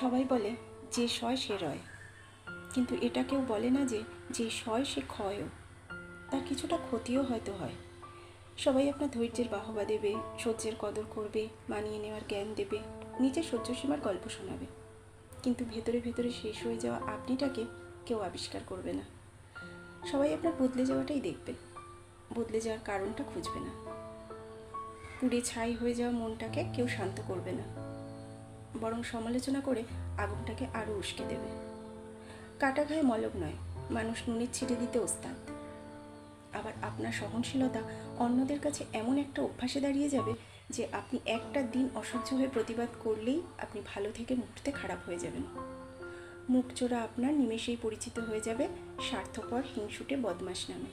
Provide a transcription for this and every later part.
সবাই বলে, যে সয় সে রয়। কিন্তু এটা কেউ বলে না যে যে সয় সে ক্ষয়ও। তার কিছুটা ক্ষতিও হয়তো হয়। সবাই আপনার ধৈর্যের বাহবা দেবে, সহ্যের কদর করবে, মানিয়ে নেওয়ার জ্ঞান দেবে, নিজের সহ্য সীমার গল্প শোনাবে। কিন্তু ভেতরে ভেতরে শেষ হয়ে যাওয়া আপনিটাকে কেউ আবিষ্কার করবে না। সবাই আপনার বদলে যাওয়াটাই দেখবে। বদলে যাওয়ার কারণটা খুঁজবে না। পুড়ে ছাই হয়ে যাওয়া মনটাকে কেউ শান্ত করবে না। বরং সমালোচনা করে আগুনটাকে আরও উস্কে দেবে। কাটা ঘায়ে মলক নয়, মানুষ নুনের ছিটে দিতে ওস্তাদ। আবার আপনার সহনশীলতা অন্যদের কাছে এমন একটা অভ্যাসে দাঁড়িয়ে যাবে যে আপনি একটা দিন অসহ্য হয়ে প্রতিবাদ করলেই আপনি ভালো থেকে মুহূর্তে খারাপ হয়ে যাবেন। মুখ চোরা আপনার নিমেষেই পরিচিত হয়ে যাবে স্বার্থপর হিংসুটে বদমাস নামে।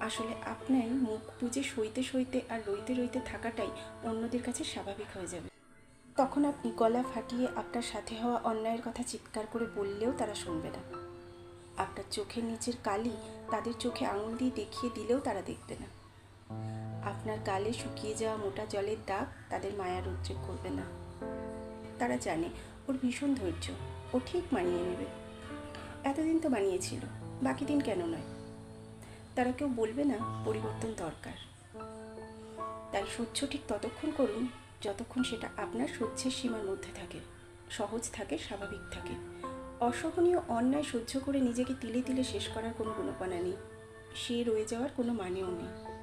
আসলে আপনার মুখ বুঝে সইতে সইতে আর রইতে রইতে থাকাটাই অন্যদের কাছে স্বাভাবিক হয়ে যাবে। তখন আপনি গলা ফাটিয়ে আপনার সাথে হওয়া অন্যায়ের কথা চিৎকার করে বললেও তারা শুনবে না। আপনার চোখের নিচের কালি তাদের চোখে আঙুল দিয়ে দেখিয়ে দিলেও তারা দেখবে না। আপনার গালে শুকিয়ে যাওয়া মোটা জলের দাগ তাদের মায়ার উদ্রেক করবে না। তারা জানে ওর ভীষণ ধৈর্য, ও ঠিক মানিয়ে নেবে। এতদিন তো বানিয়েছিল বাকি দিন কেন নয়? তারা কেউ বলবে না পরিবর্তন দরকার। তাই সহ্য ঠিক ততক্ষণ করুন যতক্ষণ সেটা আপনার সহ্যের সীমার মধ্যে থাকে, সহজ থাকে, স্বাভাবিক থাকে। অসহনীয় অন্যায় সহ্য করে নিজেকে তিলে তিলে শেষ করার কোনো গুণপনা নেই। সে রয়ে যাওয়ার কোনো মানেও নেই।